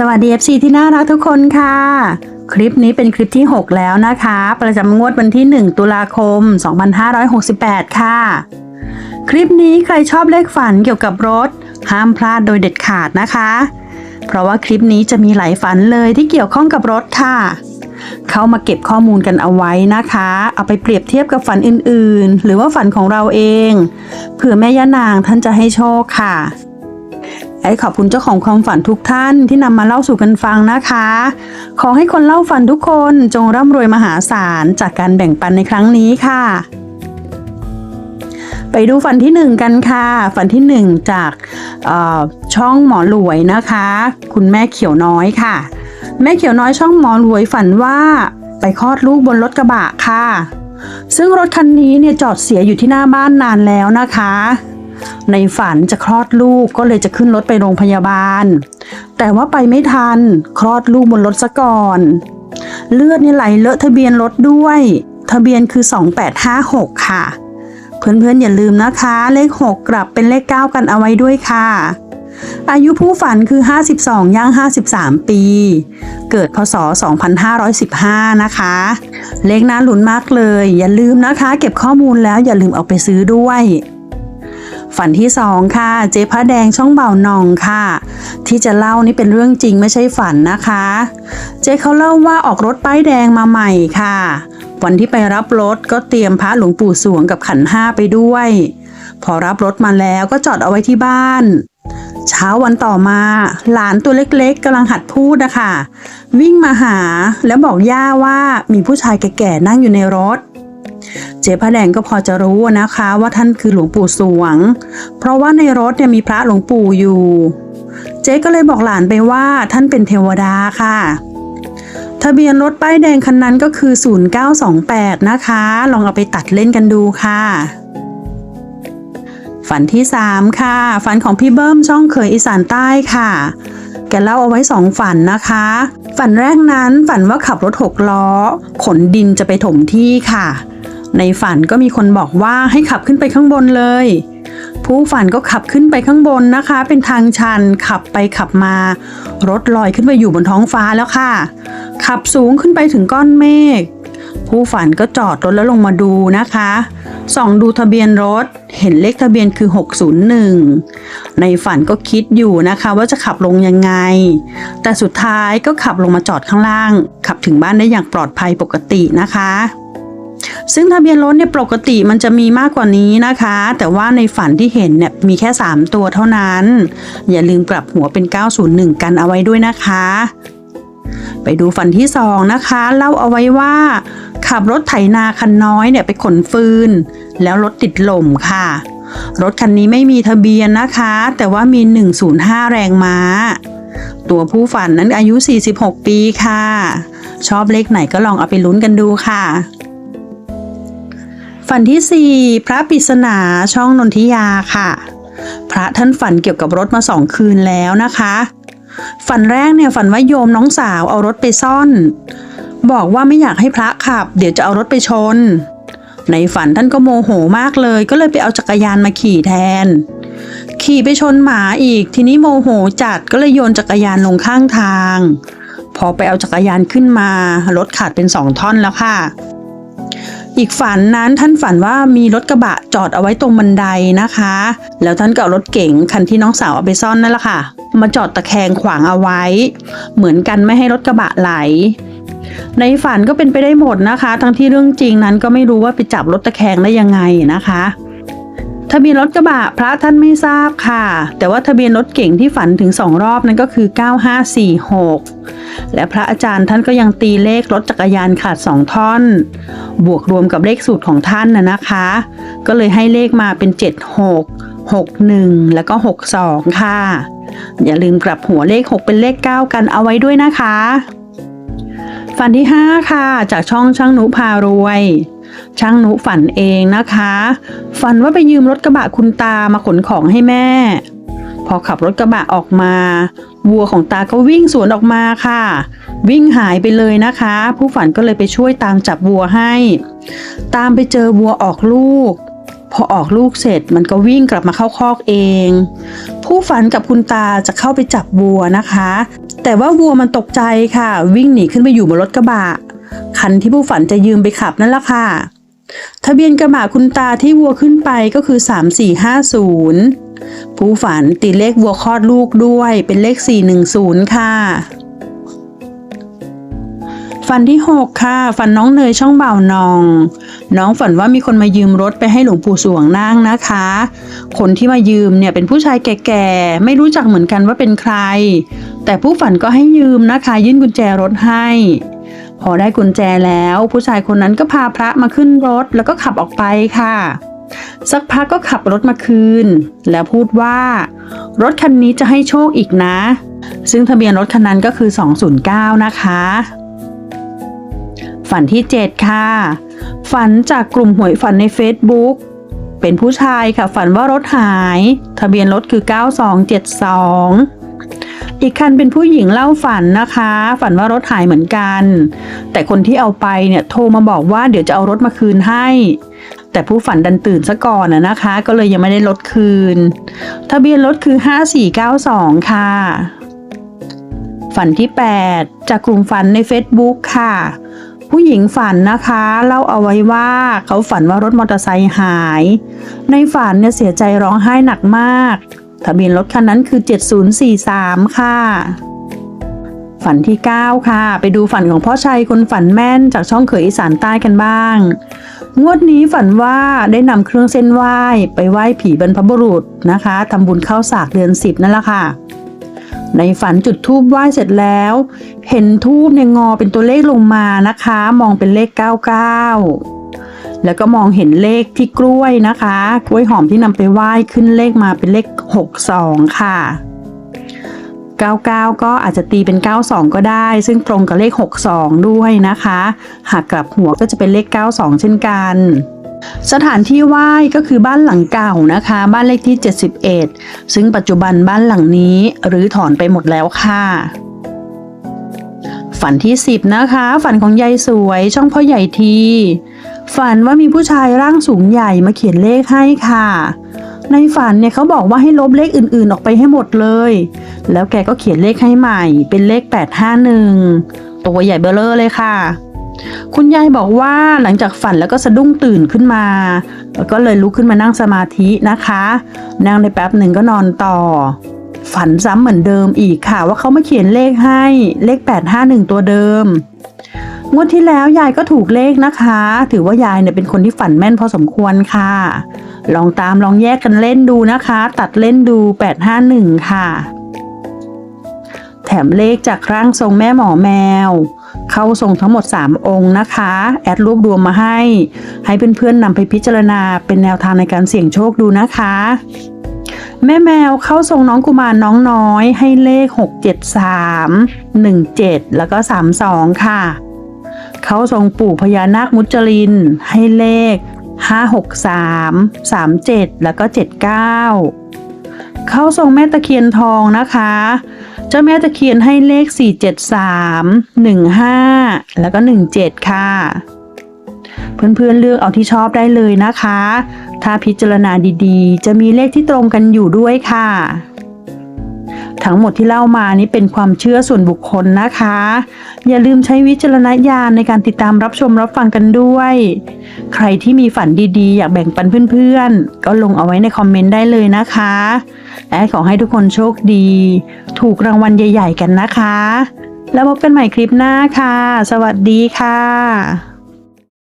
สวัสดี FC ที่น่ารักทุกคนค่ะ คลิปนี้เป็นคลิปที่ 6 แล้วนะคะ ประจำงวดวันที่ 1 ตุลาคม 2568 ค่ะ คลิปนี้ใครชอบเลขฝันเกี่ยวกับรถ ห้ามพลาดโดยเด็ดขาดนะคะ เพราะว่าคลิปนี้จะมีหลายฝันเลยที่เกี่ยวข้องกับรถค่ะ เข้ามาเก็บข้อมูลกันเอาไว้นะคะ เอาไปเปรียบเทียบกับฝันอื่นๆ หรือว่าฝันของเราเองเผื่อแม่ย่านางท่านจะให้โชคค่ะ ไอ้ขอบคุณเจ้าของความฝันทุกท่านที่นำมาเล่าสู่กันฟังนะคะ ขอให้คนเล่าฝันทุกคนจงร่ำรวยมหาศาลจากการแบ่งปันในครั้งนี้ค่ะ ไปดูฝันที่หนึ่งกันค่ะ ฝันที่หนึ่งจากช่องหมอหลวยนะคะ คุณแม่เขียวน้อยค่ะ แม่เขียวน้อยช่องหมอหลวยฝันว่าไปคลอดลูกบนรถกระบะค่ะ ซึ่งรถคันนี้เนี่ยจอดเสียอยู่ที่หน้าบ้านนานแล้วนะคะ ในฝันจะคลอดลูกก็เลยจะขึ้นรถไปโรงพยาบาล แต่ว่าไปไม่ทันคลอดลูกบนรถซะก่อน เลือดนี่ไหลเลอะทะเบียนรถด้วย ทะเบียนคือ 2856 ค่ะ เพื่อนๆอย่าลืมนะคะ เลข 6 กลับเป็นเลข 9 กันเอาไว้ด้วยค่ะ อายุผู้ฝันคือ 52 ย่าง 53 ปี เกิดพศ 2515 นะคะ เลขน่าลุ้นมากเลย อย่าลืมนะคะ เก็บข้อมูลแล้วอย่าลืมเอาไปซื้อด้วย ฝันที่สองค่ะ เจ๊พระแดงช่องเบาหนองค่ะ ที่จะเล่านี่เป็นเรื่องจริงไม่ใช่ฝันนะคะ เจ๊เขาเล่าว่าออกรถป้ายแดงมาใหม่ค่ะ วันที่ไปรับรถก็เตรียมพระหลวงปู่สวงกับขันห้าไปด้วย พอรับรถมาแล้วก็จอดเอาไว้ที่บ้านเช้าวันต่อมาหลานตัวเล็กๆกำลังหัดพูดนะคะวิ่งมาหาแล้วบอกย่าว่ามีผู้ชายแก่ๆนั่งอยู่ในรถ เจ๊พระแดงก็พอจะรู้นะคะว่าท่านคือหลวงปู่สวง เพราะว่าในรถเนี่ยมีพระหลวงปู่อยู่ เจ๊ก็เลยบอกหลานไปว่าท่านเป็นเทวดาค่ะ ทะเบียนรถป้ายแดงคันนั้นก็คือ 0928 นะคะ ลองเอาไปตัดเล่นกันดูค่ะฝันที่ 3 ค่ะ ฝันของพี่เบิ้มช่องเคยอีสานใต้ค่ะ แกเล่าเอาไว้สองฝันนะคะ ฝันแรกนั้นฝันว่าขับรถหกล้อ ขนดินจะไปถมที่ค่ะ ในฝันก็มีคนบอกว่าให้ขับขึ้นไปข้างบนเลย ผู้ฝันก็ขับขึ้นไปข้างบนนะคะ เป็นทางชันขับไปขับมา รถลอยขึ้นไปอยู่บนท้องฟ้าแล้วค่ะ ขับสูงขึ้นไปถึงก้อนเมฆผู้ฝันก็จอดรถแล้วลงมาดูนะคะส่องดูทะเบียนรถ เห็นเลขทะเบียนคือ 601 ในฝันก็คิดอยู่นะคะว่าจะขับลงยังไง แต่สุดท้ายก็ขับลงมาจอดข้างล่าง ขับถึงบ้านได้อย่างปลอดภัยปกตินะคะ ซึ่งทะเบียนรถเนี่ยปกติมันจะมีมากกว่านี้นะคะ แต่ว่าในฝันที่เห็นเนี่ยมีแค่ 3 ตัวเท่านั้น อย่าลืมกลับหัวเป็น 901 กันเอาไว้ด้วยนะคะ ไปดูฝันที่สองนะคะ เล่าเอาไว้ว่า ขับรถไถนาคันน้อยเนี่ยไปขนฟืน แล้วรถติดลมค่ะ รถคันนี้ไม่มีทะเบียนนะคะ แต่ว่ามี 105 แรงม้า ตัวผู้ฝันนั้นอายุ 46 ปีค่ะ ชอบเลขไหนก็ลองเอาไปลุ้นกันดูค่ะ ฝันที่ 4 พระปริศนาช่องนนทิยาค่ะ พระท่านฝันเกี่ยวกับรถมาสองคืนแล้วนะคะ ฝันแรกเนี่ยฝันว่าโยมน้องสาวเอารถไปซ่อน บอกว่าไม่อยากให้พระขับ เดี๋ยวจะเอารถไปชน ในฝันท่านก็โมโหมากเลย ก็เลยไปเอาจักรยานมาขี่แทน ขี่ไปชนหมาอีก ทีนี้โมโหจัดก็เลยโยนจักรยานลงข้างทาง พอไปเอาจักรยานขึ้นมารถขาดเป็นสองท่อนแล้วค่ะ อีกฝันนั้นท่านฝันว่ามีรถกระบะจอดเอาไว้ตรงบันไดนะคะ แล้วท่านก็เอารถเก๋งคันที่น้องสาวเอาไปซ่อนนั่นแหละค่ะ มาจอดตะแคงขวางเอาไว้ เหมือนกันไม่ให้รถกระบะไหล ในฝันก็เป็นไปได้หมดนะคะ ทั้งที่เรื่องจริงนั้นก็ไม่รู้ว่าไปจับรถตะแคงได้ยังไงนะคะทะเบียนรถกระบะพระท่านไม่ทราบค่ะ แต่ว่าทะเบียนรถเก่งที่ฝันถึงสองรอบนั้นก็คือ 9546 และพระอาจารย์ท่านก็ยังตีเลขรถจักรยานขาดสองท่อน บวกรวมกับเลขสูตรของท่านนะนะคะ ก็เลยให้เลขมาเป็น 76 61 แล้วก็ 62 ค่ะ อย่าลืมกลับหัวเลข 6 เป็นเลข 9 กันเอาไว้ด้วยนะคะ ฝันที่ 5 ค่ะ จากช่องช่างนุพารวยช่างนุฝันเองนะคะ ฝันว่าไปยืมรถกระบะคุณตามาขนของให้แม่ พอขับรถกระบะออกมา วัวของตาก็วิ่งสวนออกมาค่ะ วิ่งหายไปเลยนะคะ ผู้ฝันก็เลยไปช่วยตามจับวัวให้ ตามไปเจอวัวออกลูก พอออกลูกเสร็จมันก็วิ่งกลับมาเข้าคอกเอง ผู้ฝันกับคุณตาจะเข้าไปจับวัวนะคะ แต่ว่าวัวมันตกใจค่ะ วิ่งหนีขึ้นไปอยู่บนรถกระบะคันที่ผู้ฝันจะยืมไปขับนั่นแหละค่ะ ทะเบียนกระบะคุณตาที่วัวขึ้นไปก็คือ 3450 ผู้ฝันตีเลขวัวคลอดลูกด้วยเป็นเลข 410 ค่ะ ฝันที่ 6 ค่ะ ฝันน้องเนยช่องเบานอง น้องฝันว่ามีคนมายืมรถไปให้หลวงปู่สวงนั่งนะคะ คนที่มายืมเนี่ยเป็นผู้ชายแก่ๆ ไม่รู้จักเหมือนกันว่าเป็นใคร แต่ผู้ฝันก็ให้ยืมนะคะ ยื่นกุญแจรถให้ พอได้กุญแจแล้ว ผู้ชายคนนั้นก็พาพระมาขึ้นรถแล้วก็ขับออกไปค่ะ สักพักก็ขับรถมาคืน แล้วพูดว่า รถคันนี้จะให้โชคอีกนะ ซึ่งทะเบียนรถคันนั้นก็คือ 209 นะคะ ฝันที่ 7 ค่ะ ฝันจากกลุ่มหวยฝันใน Facebook เป็นผู้ชายค่ะ ฝันว่ารถหาย ทะเบียนรถคือ 9272 อีกคันเป็นผู้หญิงเล่าฝันนะคะ ฝันว่ารถหายเหมือนกัน แต่คนที่เอาไปเนี่ยโทรมาบอกว่าเดี๋ยวจะเอารถมาคืนให้ แต่ผู้ฝันดันตื่นซะก่อนนะคะ ก็เลยยังไม่ได้รถคืน ทะเบียนรถคือ 5492 ค่ะ ฝันที่ 8 จากกลุ่มฝันใน Facebook ค่ะ ผู้หญิงฝันนะคะเล่าเอาไว้ว่าเขาฝันว่ารถมอเตอร์ไซค์หาย ในฝันเนี่ยเสียใจร้องไห้หนักมาก ทะเบียนรถคันนั้นคือ 7043 ค่ะฝันที่ 9 ค่ะ ไปดูฝันของพ่อชัยคนฝันแม่นจากช่องเขยอีสานใต้กันบ้าง งวดนี้ฝันว่าได้นำเครื่องเส้นไหว้ไปไหว้ผีบรรพบุรุษนะคะทำบุญเข้าสากเดือนสิบนั่นแหละค่ะ ในฝันจุดทูบไหว้เสร็จแล้ว เห็นทูบเนี่ยงอเป็นตัวเลขลงมานะคะ มองเป็นเลข 99 แล้วก็มองเห็นเลขที่กล้วยนะคะ กล้วยหอมที่นำไปไหว้ขึ้นเลขมาเป็นเลข 62 ค่ะ 99 ก็อาจจะตีเป็น 92 ก็ได้ ซึ่งตรงกับเลข 62 ด้วยนะคะ หากกลับหัวก็จะเป็นเลข 92 เช่นกันสถานที่ไหว้ก็คือบ้านหลังเก่านะคะ บ้านเลขที่ 71 ซึ่งปัจจุบันบ้านหลังนี้รื้อถอนไปหมดแล้วค่ะ ฝันที่ 10 นะคะ ฝันของยายสวยช่องพ่อใหญ่ที ฝันว่ามีผู้ชายร่างสูงใหญ่มาเขียนเลขให้ค่ะ ในฝันเนี่ยเขาบอกว่าให้ลบเลขอื่นๆออกไปให้หมดเลย แล้วแกก็เขียนเลขให้ใหม่ เป็นเลข 851 ตัวใหญ่เบลเลอร์เลยค่ะ คุณยายบอกว่าหลังจากฝันแล้วก็สะดุ้งตื่นขึ้นมา แล้วก็เลยลุกขึ้นมานั่งสมาธินะคะ นั่งในแป๊บหนึ่งก็นอนต่อ ฝันซ้ำเหมือนเดิมอีกค่ะว่าเขามาเขียนเลขให้เลข 851 ตัวเดิมงวดที่แล้วยายก็ถูกเลขนะคะ ถือว่ายายเนี่ยเป็นคนที่ฝันแม่นพอสมควรค่ะ ลองตามลองแยกกันเล่นดูนะคะ ตัดเล่นดู 851 ค่ะ แถมเลขจากร่างทรงแม่หมอแมว เข้าทรงทั้งหมด 3 องค์นะคะ แอดรวบรวมมาให้ ให้เพื่อนๆนำไปพิจารณาเป็นแนวทางในการเสี่ยงโชคดูนะคะ แม่แมวเข้าทรงน้องกุมารน้องน้อย ให้เลข 673 17 แล้วก็ 32 ค่ะเข้าทรงปู่พญานาคมุจลินให้เลข 563 37 แล้วก็ 79 เข้าทรงแม่ตะเคียนทองนะคะ เจ้าแม่ตะเคียนให้เลข 473 15 แล้วก็ 17 ค่ะ เพื่อนๆเลือกเอาที่ชอบได้เลยนะคะ ถ้าพิจารณาดีๆ จะมีเลขที่ตรงกันอยู่ด้วยค่ะ ทั้งหมดที่เล่ามานี้เป็นความเชื่อส่วนบุคคลนะคะ อย่าลืมใช้วิจารณญาณในการติดตามรับชมรับฟังกันด้วย ใครที่มีฝันดีๆ อยากแบ่งปันเพื่อนๆ ก็ลงเอาไว้ในคอมเมนต์ได้เลยนะคะ และขอให้ทุกคนโชคดี ถูกรางวัลใหญ่ ๆ กันนะคะ แล้วพบกันใหม่คลิปหน้าค่ะ สวัสดีค่ะ